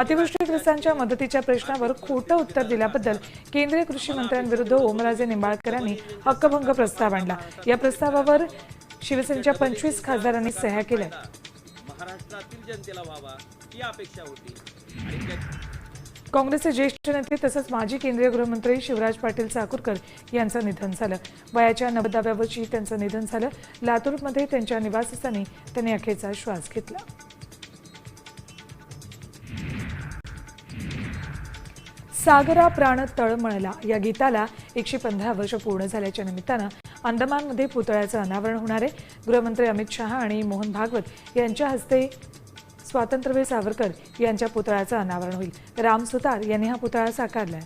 अतिवृष्टीग्रस्तांच्या मदतीच्या प्रश्नावर खोटं उत्तर दिल्याबद्दल केंद्रीय कृषी मंत्र्यांविरुद्ध ओमराजे निंबाळकरांनी हक्कभंग प्रस्ताव आणला. या प्रस्तावावर शिवसेनेच्या पंचवीस खासदारांनी सह्या केल्या. महाराष्ट्रातील जनतेला व्हावा ही अपेक्षा होती. काँग्रेसचे ज्येष्ठ नेते तसंच माजी केंद्रीय गृहमंत्री शिवराज पाटील चाकूरकर यांचं निधन झालं. वयाच्या नव्वदाव्या वर्षी त्यांचं निधन झालं. लातूरमध्ये त्यांच्या निवासस्थानी त्यांनी अखेरचा श्वास घेतला. सागरा प्राण तळमळला या गीताला एकशे पंधरा वर्ष पूर्ण झाल्याच्या निमित्तानं अंदमानमध्ये पुतळ्याचं अनावरण होणार आहे. गृहमंत्री अमित शहा आणि मोहन भागवत यांच्या हस्ते स्वातंत्र्यवीर सावरकर यांच्या पुतळ्याचं अनावरण होईल. राम सुतार यांनी हा पुतळा साकारलाय.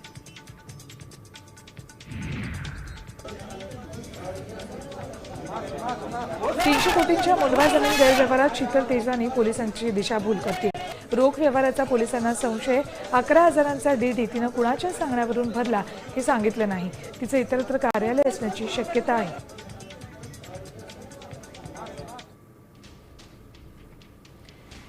तीनशे कोटींच्या मुलभा जमीन गैरव्यवहारात शीतल तेजवानी पोलिसांची दिशाभूल करते रोख व्यवहाराचा पोलिसांना संशय अकरा हजारांचा डीडी तिनं कुणाच्या सांगण्यावरून भरला हे सांगितलं नाही. तिचं इतरत्र कार्यालय असण्याची शक्यता आहे.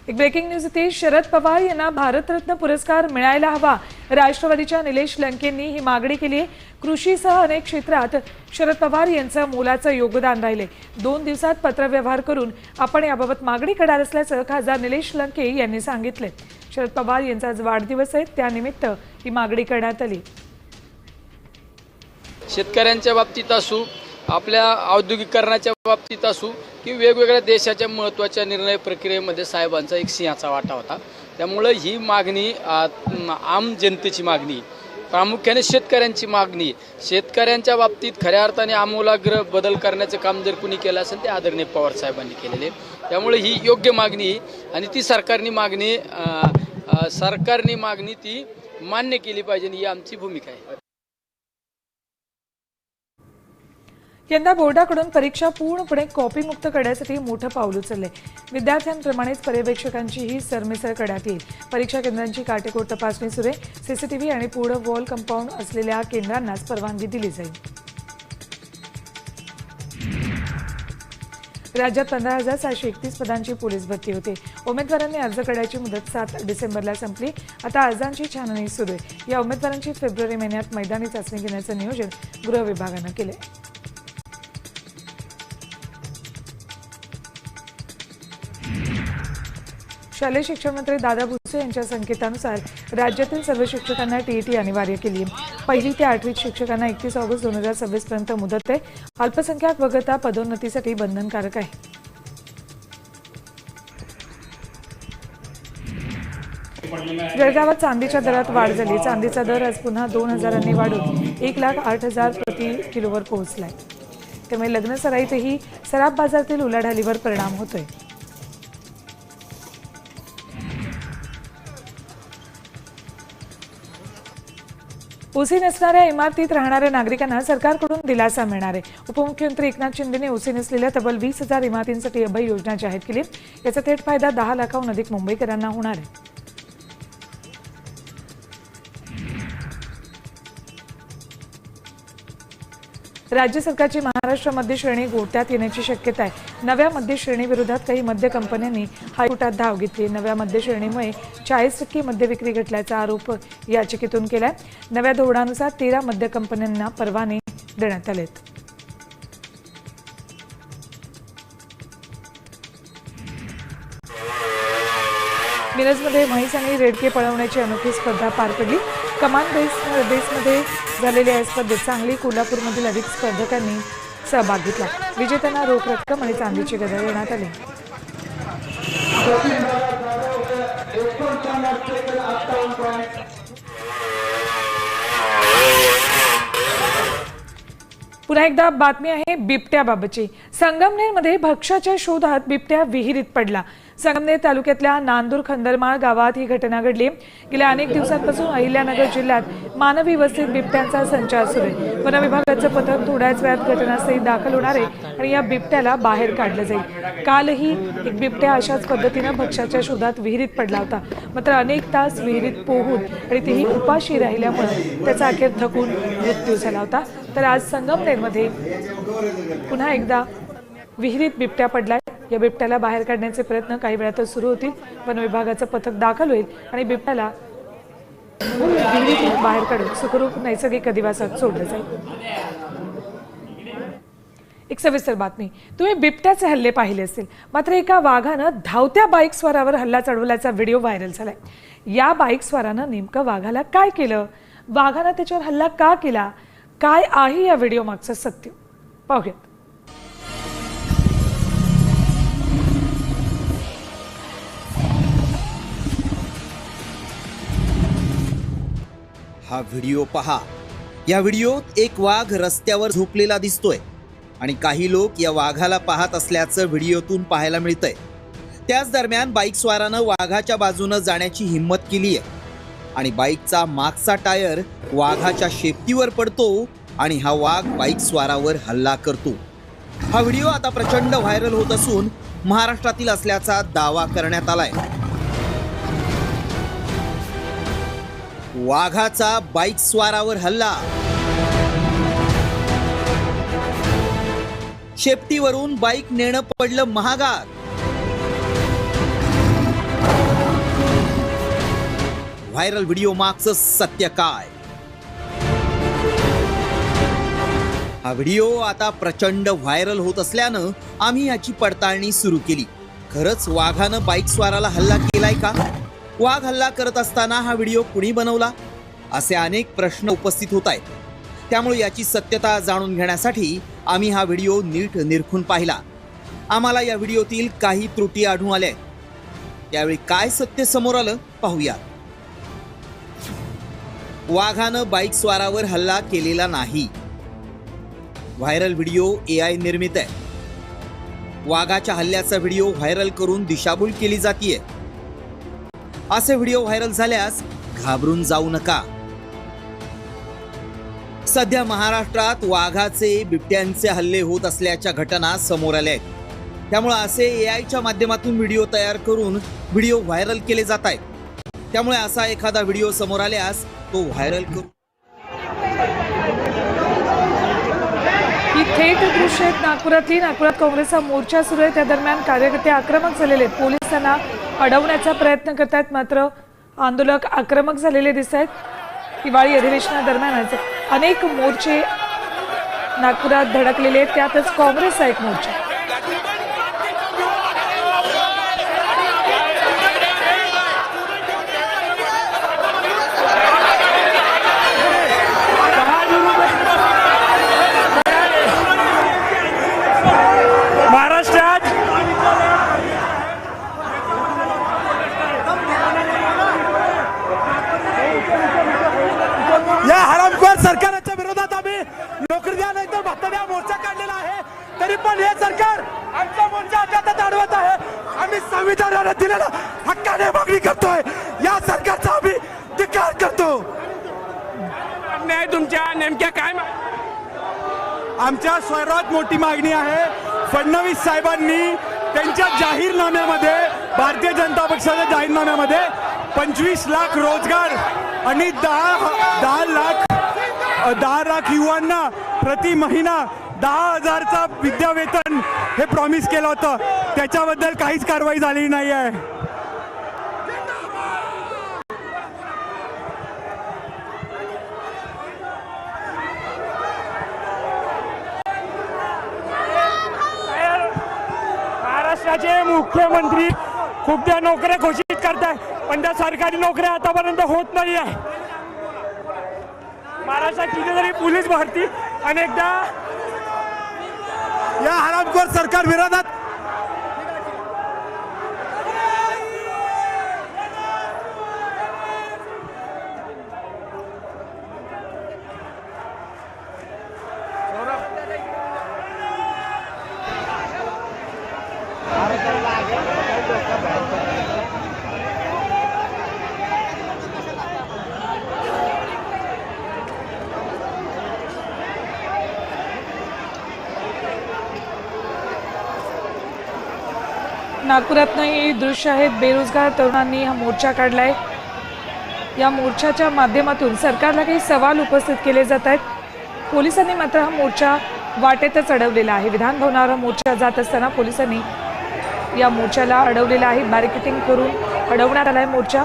एक ब्रेकिंग न्यूज इथे शरद पवार यांना भारतरत्न पुरस्कार मिळायला हवा. राष्ट्रवादीच्या निलेश लंकेंनी ही मागणी केली आहे. कृषीसह अनेक क्षेत्रात शरद पवार यांचं मोलाचं योगदान राहिले. दोन दिवसात पत्रव्यवहार करून आपण याबाबत मागणी करणार असल्याचं खासदार निलेश लंके यांनी सांगितले. शरद पवार यांचा आज वाढदिवस आहे. त्यानिमित्त ही मागणी करण्यात आली. शेतकऱ्यांच्या बाबतीत असू आपल्या औद्योगिकरणाच्या बाबतीत असू की वेगवेगळ्या देशाच्या महत्त्वाच्या निर्णय प्रक्रियेमध्ये साहेबांचा एक सिंहाचा वाटा होता. त्यामुळं ही मागणी आम जनतेची मागणी प्रामुख्याने शेतकऱ्यांची मागणी शेतकऱ्यांच्या बाबतीत खऱ्या अर्थाने आमूलाग्र बदल करण्याचं काम जर कुणी केलं असेल ते आदरणीय पवार साहेबांनी केलेले. त्यामुळे ही योग्य मागणी आणि ती सरकारनी मागणी सरकारने सरकारनी मागणी ती मान्य केली पाहिजे ही आमची भूमिका आहे. यंदा बोर्डाकडून परीक्षा पूर्णपणे कॉपीमुक्त करण्यासाठी मोठं पाऊल उचलले विद्यार्थ्यांप्रमाणेच पर्यवेक्षकांचीही सरमिसळ करण्यात येईल. परीक्षा केंद्रांची काटेकोर तपासणी सुरू आहे. सीसीटीव्ही आणि पूर्ण वॉल कंपाऊंड असलेल्या केंद्रांनाच परवानगी दिली जाईल. राज्यात पंधरा हजार सहाशे एकतीस पदांची पोलीस भरती होते. उमेदवारांनी अर्ज करण्याची मुदत सात डिसेंबरला संपली. आता अर्जांची छाननी सुरू आहे. या उमेदवारांची फेब्रुवारी महिन्यात मैदानी चाचणी घेण्याचं नियोजन गृह विभागानं केलं शालेय शिक्षण मंत्री दादा भुसे यांच्या संकेतानुसार राज्यातील सर्व शिक्षकांना टीईटी अनिवार्य केली पहिली ते आठवीत शिक्षकांना एकतीस ऑगस्ट दोन हजार सव्वीस पर्यंत मुदत आहे. अल्पसंख्याक वगळता पदोन्नतीसाठी बंधनकारक आहे. जळगावात चांदीच्या दरात वाढ झाली. चांदीचा दर आज पुन्हा दोन हजारांनी वाढून एक लाख आठ हजार प्रति किलोवर पोहोचलाय. त्यामुळे लग्न सराईतही सराफ बाजारातील उलाढालीवर परिणाम होतोय. ओसी नसणाऱ्या इमारतीत राहणाऱ्या नागरिकांना सरकारकडून दिलासा मिळणार आहे. उपमुख्यमंत्री एकनाथ शिंदेने ओसी नसलेल्या तब्बल वीस हजार इमारतींसाठी अभय योजना जाहीर केली. याचा थेट फायदा दहा लाखाहून अधिक मुंबईकरांना होणार आहे. राज्य सरकारची महाराष्ट्र मध्य श्रेणी गोट्यात येण्याची शक्यता आहे. नव्या मध्य श्रेणी विरोधात काही मद्य कंपन्यांनी हायकोर्टात धाव घेतली. नव्या मद्य श्रेणीमुळे चाळीस टक्के मद्य विक्री घटल्याचा आरोप याचिकेतून केलाय. नव्या धोरणानुसार तेरा मद्य कंपन्यांना परवाने देण्यात आलेत. मिरजमध्ये म्हैस आणि रेडके पळवण्याची अनोखी स्पर्धा पार पडली. कमान बेस बेसमध्ये झालेल्या या स्पर्धेत. सांगली कोल्हापूरमधील अधिक स्पर्धकांनी सहभाग घेतला. विजेत्यांना रोख रक्कम आणि चांदीची गदा देण्यात आली. पुन्हा एकदा बातमी आहे बिबट्याबाबतची. संगमनेरमध्ये भक्ष्याच्या शोधात बिबट्या विहिरीत पडला. संगमनेर तालुक्यातल्या नांदूर खंदरमाळ गावात ही घटना घडली. गेल्या अनेक दिवसांपासून अहिल्यानगर जिल्ह्यात मानवी वस्तीत बिबट्यांचा संचार सुरू आहे. वन विभागाचं पथक थोड्याच वेळात घटनास्थळी दाखल होणार आहे आणि या बिबट्याला बाहेर काढलं जाईल. कालही एक बिबट्या अशाच पद्धतीनं भक्ष्याच्या शोधात विहिरीत पडला होता. मात्र अनेक तास विहिरीत पोहून आणि तेही उपाशी राहिल्यामुळे त्याचा अखेर थकून मृत्यू झाला होता. तर आज संगमनेरमध्ये पुन्हा एकदा विहिरीत बिबट्या पडलाय या बिबट्याला बाहेर काढण्याचे प्रयत्न काही वेळातच सुरू होतील वन विभागाचं पथक दाखल होईल आणि बिबट्याला बाहेर काढून सुखरूप नैसर्गिक अधिवासात सोडलं जाईल. एक सविस्तर बातमी. तुम्ही बिबट्याचे हल्ले पाहिले असतील मात्र एका वाघानं धावत्या बाईक स्वारावर हल्ला चढवल्याचा व्हिडिओ व्हायरल झालाय. या बाईक स्वारानं नेमकं वाघाला काय केलं? वाघानं त्याच्यावर हल्ला का केला? काय आहे या व्हिडिओ मागचं सत्य? पाहूयात. हा व्हिडिओ पहा. या व्हिडिओत एक वाघ रस्त्यावर झोपलेला दिसतोय आणि काही लोक या वाघाला पाहत असल्याचं व्हिडिओतून पाहायला मिळतंय. त्याच दरम्यान बाईक स्वारानं वाघाच्या बाजूनं जाण्याची हिंमत केली आहे. आणि बाईकचा मागचा टायर वाघाच्या शेपटीवर पडतो आणि हा वाघ बाईक स्वारावर हल्ला करतो. हा व्हिडिओ आता प्रचंड व्हायरल होत असून महाराष्ट्रातील असल्याचा दावा करण्यात आलाय. वाघाचा बाईक स्वारावर हल्ला. शेपटीवरून बाईक नेणं पडलं महागात. व्हायरल व्हिडिओ मागचं सत्य काय? हा व्हिडिओ आता प्रचंड व्हायरल होत असल्यानं आम्ही याची पडताळणी सुरू केली. खरंच वाघानं बाईक स्वाराला हल्ला केलाय का? वाघ हल्ला करत असताना हा व्हिडिओ कुणी बनवला? असे अनेक प्रश्न उपस्थित होत आहेत. त्यामुळे याची सत्यता जाणून घेण्यासाठी आम्ही हा व्हिडिओ नीट निरखून पाहिला. आम्हाला या व्हिडिओतील काही त्रुटी आढळून आल्या आहेत. त्यावेळी काय सत्य समोर आलं पाहूया वाघानं बाईक स्वारावर हल्ला केलेला नाही. व्हायरल व्हिडिओ ए आय निर्मित आहे. वाघाच्या हल्ल्याचा व्हिडिओ व्हायरल करून दिशाभूल केली जातीये. असे व्हिडिओ व्हायरल झाल्यास घाबरून जाऊ नका. सध्या महाराष्ट्रात वाघाचे बिबट्यांचे हल्ले होत असल्याच्या घटना समोर आल्या आहेत त्यामुळे असे ए आयच्या माध्यमातून व्हिडिओ तयार करून व्हिडिओ व्हायरल केले जात आहेत. त्यामुळे असा एखादा व्हिडिओ समोर आल्यास तो व्हायरल करू. ही थेट दृश्य आहेत नागपुरातली. नागपुरात काँग्रेसचा मोर्चा सुरू आहे. त्या दरम्यान कार्यकर्ते आक्रमक झालेले पोलिसांना अडवण्याचा प्रयत्न करतात मात्र आंदोलक आक्रमक झालेले दिसत आहेत हिवाळी अधिवेशनादरम्यानच अनेक मोर्चे नागपुरात धडकलेले आहेत त्यातच काँग्रेसचा एक मोर्चा महाराष्ट्रात या हरामखोर सरकारच्या विरोधात आम्ही नोकरी द्या नाही तर भत्ता द्या मोर्चा काढलेला आहे तरी पण हे सरकार आमचा मोर्चा अज्ञातात अडवत आहे आम्ही संविधानाने दिलेला हक्काने मागणी करतोय या सरकारचा आम्ही धिक्कार करतो न्याय तुमच्या नेमक्या काय मा- आमच्या सर्वात मोठी मागणी आहे. फडणवीस साहेबांनी त्यांच्या जाहीरनाम्यामध्ये भारतीय जनता पक्षाच्या जाहीरनाम्यामध्ये पंचवीस लाख रोजगार आणि दहा दहा लाख दहा लाख युवांना प्रति महिना दहा हजारचा विद्यावेतन हे प्रॉमिस केलं होतं. त्याच्याबद्दल काहीच कारवाई झालेली नाही आहे महाराष्ट्राचे मुख्यमंत्री खूप त्या नोकऱ्या घोषित करताय पण त्या सरकारी नोकऱ्या आतापर्यंत होत नाही आहे. महाराष्ट्रात कितीतरी पोलीस भरती अनेकदा या हरामखोर सरकार विरोधात नागपुरातनं ही दृश्य आहेत बेरोजगार तरुणांनी हा मोर्चा काढलाय. या मोर्चाच्या माध्यमातून सरकारला काही सवाल उपस्थित केले जात आहेत. पोलिसांनी मात्र हा मोर्चा वाटेतच अडवलेला आहे. विधान भवनावर हा मोर्चा जात असताना पोलिसांनी या मोर्चाला अडवलेला आहे. बॅरिकेटिंग करून अडवण्यात आलाय मोर्चा.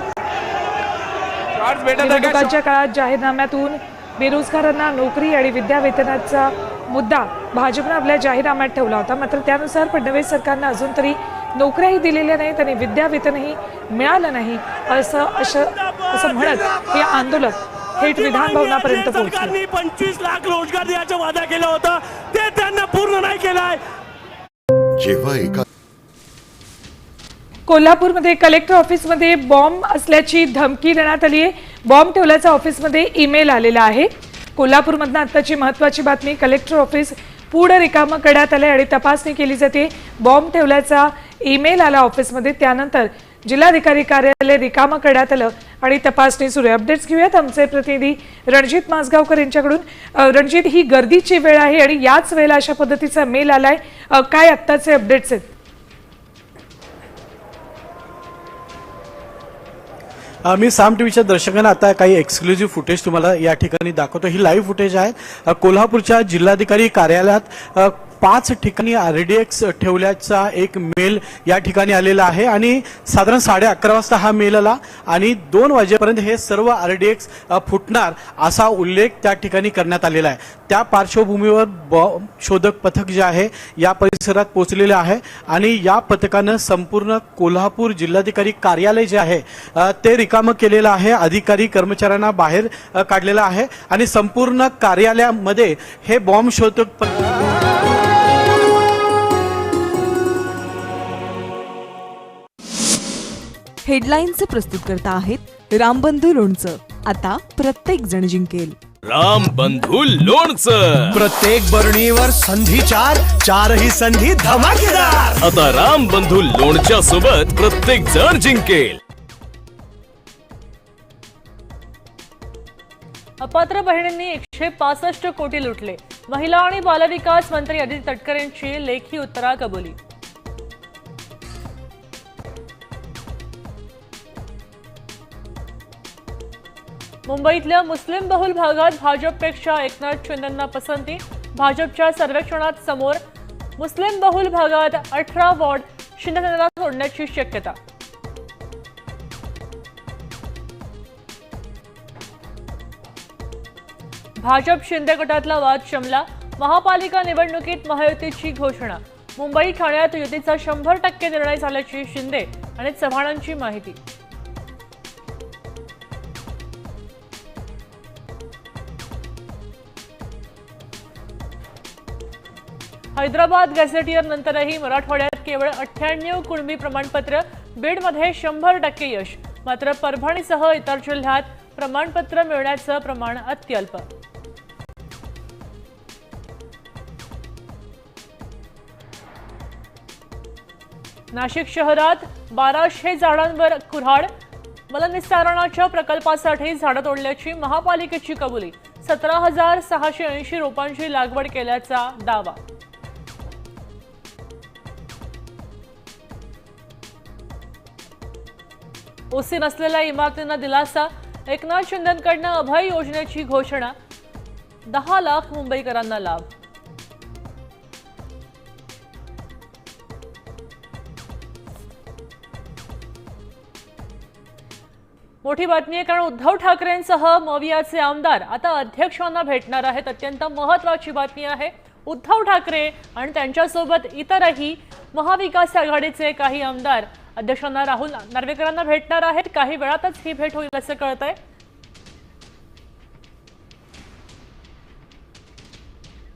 निवडणुकांच्या काळात जाहीरनाम्यातून बेरोजगारांना नोकरी आणि विद्यावेतनाचा मुद्दा भाजपनं आपल्या जाहीरनाम्यात ठेवला होता. मात्र त्यानुसार फडणवीस सरकारनं अजून तरी नोकऱ्याही दिलेल्या नाहीत आणि विद्यावेतनही मिळालं नाही असं असं असं म्हणत हे आंदोलन थेट विधान भवनापर्यंत पोहोचलं. सरकारने पंचवीस लाख रोजगार द्यायचा वादा केला होता ते त्यांना पूर्ण नाही केलाय. जेव्हा एका कोल्हापूरमध्ये कलेक्टर ऑफिसमध्ये बॉम्ब असल्याची धमकी देण्यात आली आहे बॉम्ब ठेवल्याचा ऑफिसमध्ये ईमेल आलेला आहे. कोल्हापूरमधनं आत्ताची महत्वाची बातमी कलेक्टर ऑफिस पूर्ण रिकामं करण्यात आलंय आणि तपासणी केली जाते. बॉम्ब ठेवल्याचा ईमेल आला ऑफिसमध्ये. त्यानंतर जिल्हाधिकारी कार्यालय रिकामं करण्यात आलं आणि तपासणी सुरू आहे. अपडेट्स घेऊयात आमचे प्रतिनिधी रणजित मासगावकर यांच्याकडून. रणजित ही गर्दीची वेळ आहे आणि याच वेळेला अशा पद्धतीचा मेल आलाय. काय आत्ताचे अपडेट्स आहेत? मी साम टीव्हीच्या दर्शकांना आता काही एक्सक्लुझिव्ह फुटेज तुम्हाला या ठिकाणी दाखवतो. ही लाईव्ह फुटेज आहे. कोल्हापूरच्या जिल्हाधिकारी कार्यालयात पाच ठिकाणी आरडीएक्स ठेवल्याचा एक मेल या ठिकाणी आलेला आहे आणि साधारण साडे अकरा वाजता हा मेल आला आणि दोन वाजेपर्यंत हे सर्व आरडीएक्स फुटणार असा उल्लेख त्या ठिकाणी करण्यात आलेला आहे. त्या पार्श्वभूमीवर बॉम्ब शोधक पथक जे आहे या परिसरात पोहोचलेले आहे आणि या पथकानं संपूर्ण कोल्हापूर जिल्हाधिकारी कार्यालय जे आहे ते रिकामं केलेलं आहे. अधिकारी कर्मचाऱ्यांना बाहेर काढलेलं आहे आणि संपूर्ण कार्यालयामध्ये हे बॉम्ब शोधक पथक हेडलाईनचे प्रस्तुतकर्ता आहेत रामबंधू लोणचं. आता प्रत्येक जण जिंकेल. राम बंधू लोणचं. प्रत्येक बरणीवर संधी चार चारही संधी धमाकेदार. आता राम बंधू लोणच्या सोबत प्रत्येक जण जिंकेल. अपात्र बहिणींनी एकशे पासष्ट कोटी लुटले. महिला आणि बालविकास मंत्री अदिती तटकरेंची लेखी उत्तरा कबुली मुंबईतल्या मुस्लिम बहुल भागात भाजपपेक्षा एकनाथ शिंदेंना पसंती भाजपच्या सर्वेक्षणात समोर मुस्लिम बहुल भागात अठरा वॉर्ड शिंदेसेनेला सोडण्याची शक्यता. भाजप शिंदे गटातला वाद शमला महापालिका निवडणुकीत महायुतीची घोषणा मुंबई ठाण्यात युतीचा शंभर टक्के निर्णय झाल्याची शिंदे आणि चव्हाणांची माहिती. हैदराबाद गॅझेटियर नंतरही मराठवाड्यात केवळ अठ्ठ्याण्णव कुणबी प्रमाणपत्र बीडमध्ये शंभर टक्के यश मात्र परभणीसह इतर जिल्ह्यात प्रमाणपत्र मिळण्याचं प्रमाण अत्यल्प. नाशिक शहरात बाराशे झाडांवर कुऱ्हाड मलनिस्तारणाच्या प्रकल्पासाठी झाडं तोडल्याची महापालिकेची कबुली सतरा हजार सहाशे ऐंशी रोपांची लागवड केल्याचा दावा. ओसी नसलेल्या इमारतींना दिलासा. एकनाथ शिंदेकडनं अभय योजनेची घोषणा. दहा लाख मुंबईकरांना लाभ. मोठी बातमी आहे कारण उद्धव ठाकरेंसह मवियाचे आमदार आता अध्यक्षांना भेटणार आहेत. अत्यंत महत्वाची बातमी आहे. उद्धव ठाकरे आणि त्यांच्यासोबत इतरही महाविकास आघाडीचे काही आमदार अध्यक्षांना राहुल नार्वेकरांना भेटणार आहेत. काही वेळातच ही भेट होईल असं कळत आहे